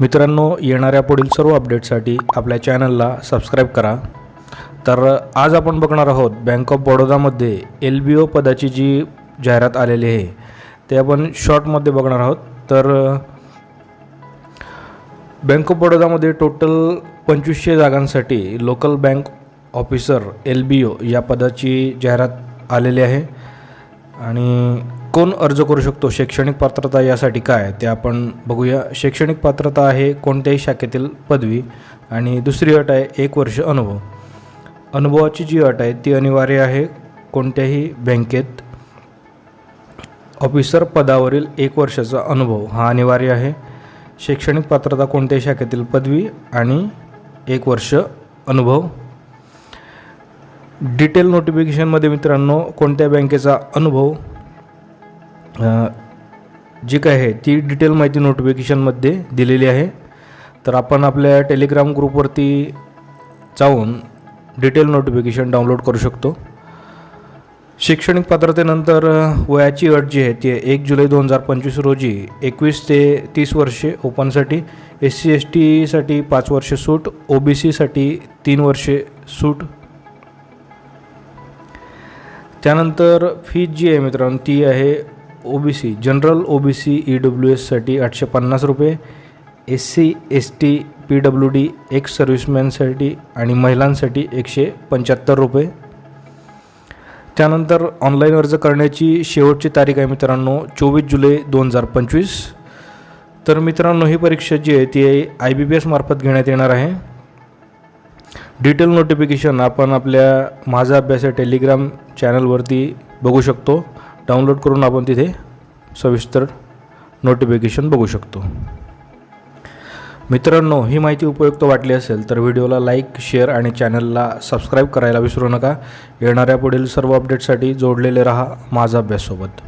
मित्रांनो येणाऱ्या पुढील सर्व अपडेटसाठी आपल्या चॅनलला सबस्क्राईब करा. तर आज आपण बघणार आहोत बँक ऑफ बडोदामध्ये एल बी ओ पदाची जी जाहिरात आलेली आहे ते आपण शॉर्टमध्ये बघणार आहोत. तर बँक ऑफ बडोदामध्ये टोटल पंचवीसशे जागांसाठी local bank officer L B O या पदाची जाहिरात आलेली आहे. आणि कोण अर्ज करू शकतो? शैक्षणिक पात्रता यासाठी काय? ते आपण बघूया. शैक्षणिक पात्रता आहे कोणत्याही शाखेतील पदवी. आणि दुसरी अट आहे एक वर्ष अनुभव. अनुभवाची जी अट आहे ती अनिवार्य आहे कोणत्याही बँकेत. ऑफिसर पदावरील एक वर्षाचा अनुभव हा अनिवार्य आहे. शैक्षणिक पात्रता कोणत्याही शाखेतील पदवी आणि एक वर्ष अनुभव. डिटेल नोटिफिकेशनमध्ये मित्रांनो कोणत्या बँकेचा अनुभव? जी काय आहे ती डिटेल माहिती नोटिफिकेशनमध्ये दिलेली आहे. तर आपण आपल्या टेलिग्राम ग्रुपवरती जाऊन डिटेल नोटिफिकेशन डाउनलोड करू शकतो. शैक्षणिक पात्रतेनंतर वयाची अट जी आहे ती एक जुलै दोन हजार पंचवीस रोजी एकवीस ते तीस वर्षे ओपनसाठी एस सी एस टीसाठी पाच वर्षे सूट ओ बी सीसाठी तीन वर्षे सूट. त्यानंतर फीज जी आहे मित्रांनो ती आहे O B C general O B C E W एससाठी आठशे पन्नास रुपये S C S T P W D ex सर्व्हिसमॅनसाठी आणि महिलांसाठी एकशे पंच्याहत्तर रुपये. त्यानंतर ऑनलाईन अर्ज करण्याची शेवटची तारीख आहे मित्रांनो चोवीस जुलै दोन हजार पंचवीस. तर मित्रांनो ही परीक्षा जी आहे ती आय बी पी एस मार्फत घेण्यात येणार आहे. डिटेल नोटिफिकेशन आपण आपल्या माझा अभ्यास या टेलिग्राम चॅनलवरती बघू शकतो. डाउनलोड करून आपण तिथे सविस्तर नोटिफिकेशन बघू शकतो. मित्रांनो ही माहिती उपयुक्त वाटली असेल तर व्हिडिओला लाईक शेअर आणि चॅनलला सबस्क्राईब करायला विसरू नका. येणाऱ्या पुढील सर्व अपडेटसाठी जोडलेले रहा माझा अभ्याससोबत